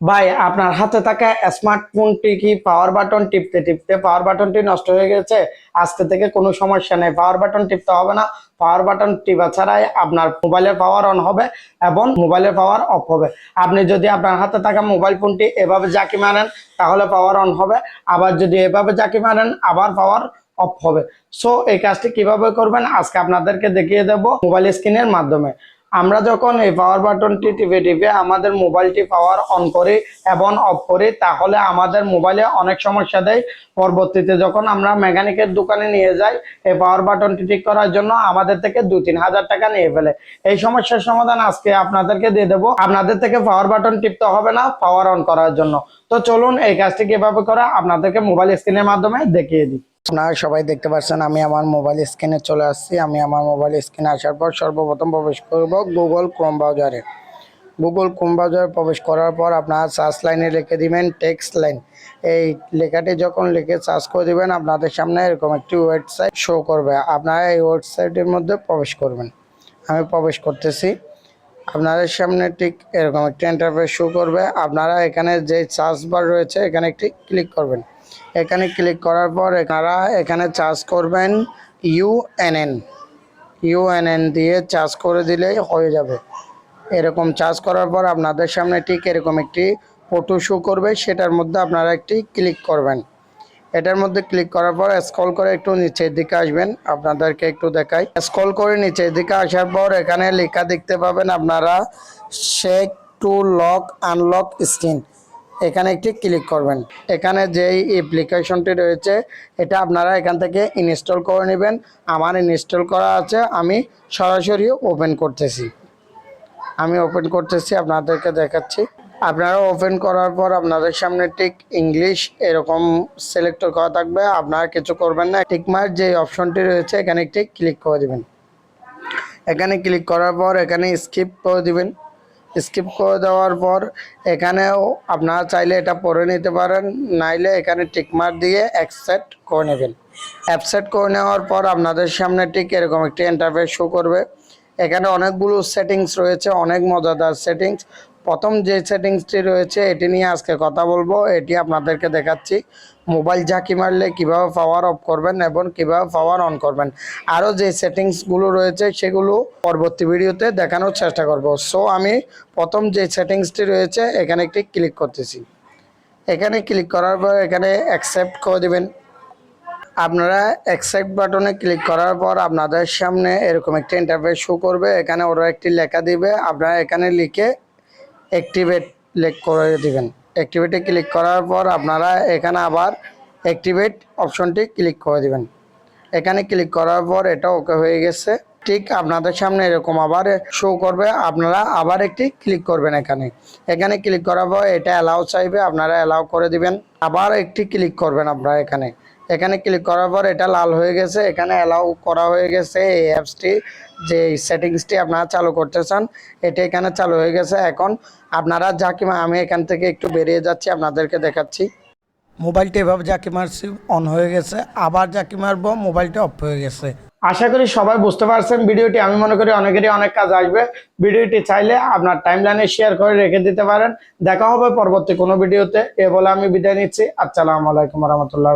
ভাই, আপনার হাতে থাকা স্মার্টফোনটি কি পাওয়ার বাটন টিপতে টিপতে পাওয়ার বাটনটি নষ্ট হয়ে গেছে? আজকে থেকে কোনো সমস্যা নেই। পাওয়ার বাটন টিপতে হবে না। পাওয়ার বাটন টিপা ছাড়াই আপনার মোবাইলের পাওয়ার অন হবে এবং মোবাইলের পাওয়ার অফ হবে। আপনি যদি আপনার হাতে থাকা মোবাইল ফোনটি এভাবে জাকি মারেন, তাহলে পাওয়ার অন হবে। আবার যদি এভাবে জাকি মারেন, আবার পাওয়ার অফ হবে। সো এই কাজটি কীভাবে করবেন? আজকে আপনাদেরকে দেখিয়ে দেব মোবাইল স্ক্রিনের মাধ্যমে। আমরা যখন এই পাওয়ার বাটনটি টিপে টিপে আমাদের মোবাইলটি পাওয়ার অন করি এবং অফ করি, তাহলে আমাদের মোবাইলে অনেক সমস্যা দেয়। পরবর্তীতে যখন আমরা মেকানিকের দোকানে নিয়ে যাই, এই পাওয়ার বাটনটি ঠিক করার জন্য আমাদের থেকে দু তিন হাজার টাকা নিয়ে ফেলে। এই সমস্যার সমাধান আজকে আপনাদেরকে দিয়ে দেবো। আপনাদের থেকে পাওয়ার বাটন টিপতে হবে না পাওয়ার অন করার জন্য। তো চলুন এই কাজটি কীভাবে করা, আপনাদেরকে মোবাইল স্ক্রিনের মাধ্যমে দেখিয়ে দিই। আপনারা সবাই দেখতে পাচ্ছেন, আমি আমার মোবাইল স্ক্রিনে চলে আসছি। আমি আমার মোবাইল স্ক্রিনে আসার পর সর্বপ্রথম প্রবেশ করব গুগল ক্রোম ব্রাউজারে গুগল ক্রোম ব্রাউজারে প্রবেশ করার পর আপনারা সার্চ লাইনে লিখে দিবেন টেক্সট লাইন এই লেখাটি যখন লিখে সার্চ করে দিবেন, আপনাদের সামনে এরকম একটি ওয়েবসাইট শো করবে। আপনারা এই ওয়েবসাইটের মধ্যে প্রবেশ করবেন। আমি প্রবেশ করতেছি। আপনাদের সামনে ঠিক এরকম একটি ইন্টারফেস শো করবে। আপনারা এখানে যে সার্চ বার রয়েছে, এখানে একটি ক্লিক করবেন। এখানে ক্লিক করার পর আপনারা এখানে চার্জ করবেন ইউএনএন ইউএনএন দিয়ে চার্জ করে দিলেই হয়ে যাবে। এরকম চার্জ করার পর আপনাদের সামনে ঠিক এরকম একটি ফটো শো করবে, সেটার মধ্যে আপনারা একটি ক্লিক করবেন। এটার মধ্যে ক্লিক করার পর স্ক্রল করে একটু নিচের দিকে আসবেন, আপনাদেরকে একটু দেখাই। স্ক্রল করে নিচের দিকে আসার পর এখানে লেখা দেখতে পাবেন আপনারা shake to lock unlock screen এখানে একটি ক্লিক করবেন। এখানে যেই অ্যাপ্লিকেশনটি রয়েছে, এটা আপনারা এখান থেকে ইনস্টল করে নেবেন। আমার ইনস্টল করা আছে, আমি সরাসরি ওপেন করতেছি। আমি ওপেন করতেছি, আপনাদেরকে দেখাচ্ছি। আপনারা ওপেন করার পর আপনাদের সামনে ঠিক ইংলিশ এরকম সিলেক্ট করা থাকবে, আপনারা কিছু করবেন না। টিকমার যে অপশনটি রয়েছে, এখানে একটি ক্লিক করে দেবেন। এখানে ক্লিক করার পর এখানে স্কিপ করে দিবেন। স্কিপ করে দেওয়ার পর এখানেও আপনারা চাইলে এটা পরে নিতে পারেন, নাইলে এখানে টিকমার দিয়ে অ্যাকসেপ্ট করে নেবেন। অ্যাপসেট করে নেওয়ার পর আপনাদের সামনে ঠিক এরকম একটি ইন্টারফেস শো করবে। এখানে অনেকগুলো সেটিংস রয়েছে, অনেক মজাদার সেটিংস প্রথম যে সেটিংসটি রয়েছে, এটি নিয়ে আজকে কথা বলব। এটি আপনাদেরকে দেখাচ্ছি। মোবাইল ঝাঁকি মারলে কীভাবে পাওয়ার অফ করবেন এবং কীভাবে পাওয়ার অন করবেন। আরও যে সেটিংসগুলো রয়েছে, সেগুলো পরবর্তী ভিডিওতে দেখানোর চেষ্টা করব। সো আমি প্রথম যে সেটিংসটি রয়েছে, এখানে একটি ক্লিক করতেছি। এখানে ক্লিক করার পর এখানে অ্যাকসেপ্ট করে দেবেন। আপনারা অ্যাকসেপ্ট বাটনে ক্লিক করার পর আপনাদের সামনে এরকম একটা ইন্টারফেস শো করবে। এখানে ওরা একটি লেখা দিবে। আপনারা এখানে লিখে অ্যাক্টিভেট লেক করে দিবেন। অ্যাক্টিভেটে ক্লিক করার পর আপনারা এখানে আবার অ্যাক্টিভেট অপশনটি ক্লিক করে দিবেন। এখানে ক্লিক করার পর এটা ওকে হয়ে গেছে। ঠিক আপনাদের সামনে এরকম আবার শো করবে, আপনারা আবার একটি ক্লিক করবেন এখানে। এখানে ক্লিক করার পর এটা অ্যালাউ চাইবে, আপনারা অ্যালাউ করে দিবেন। আবার একটি ক্লিক করবেন আপনারা এখানে। এখানে ক্লিক করার পর এটা লাল হয়ে গেছে। এখানে অ্যালাউ করা হয়ে গেছে এই অ্যাপসটি যে সেটিংসটি আপনারা চালু করতে চান এটা এখানে চালু হয়ে গেছে। এখন আপনারা যাকে আমি এখান থেকে একটু বেরিয়ে যাচ্ছি আপনাদেরকে দেখাচ্ছি। মোবাইলটা এভাবে যাকে মারছি অন হয়ে গেছে আবার যাকে মারবো মোবাইলটা অফ হয়ে গেছে। আশা করি সবাই বুঝতে পারছেন ভিডিওটি। আমি মনে করি অনেকেরই অনেক কাজ আসবে। ভিডিওটি চাইলে আপনার টাইমলাইনে শেয়ার করে রেখে দিতে পারেন। দেখা হবে পরবর্তী কোনো ভিডিওতে। এ বলে আমি বিদায় নিচ্ছি। আসসালামু আলাইকুম রহমতুল্লাহ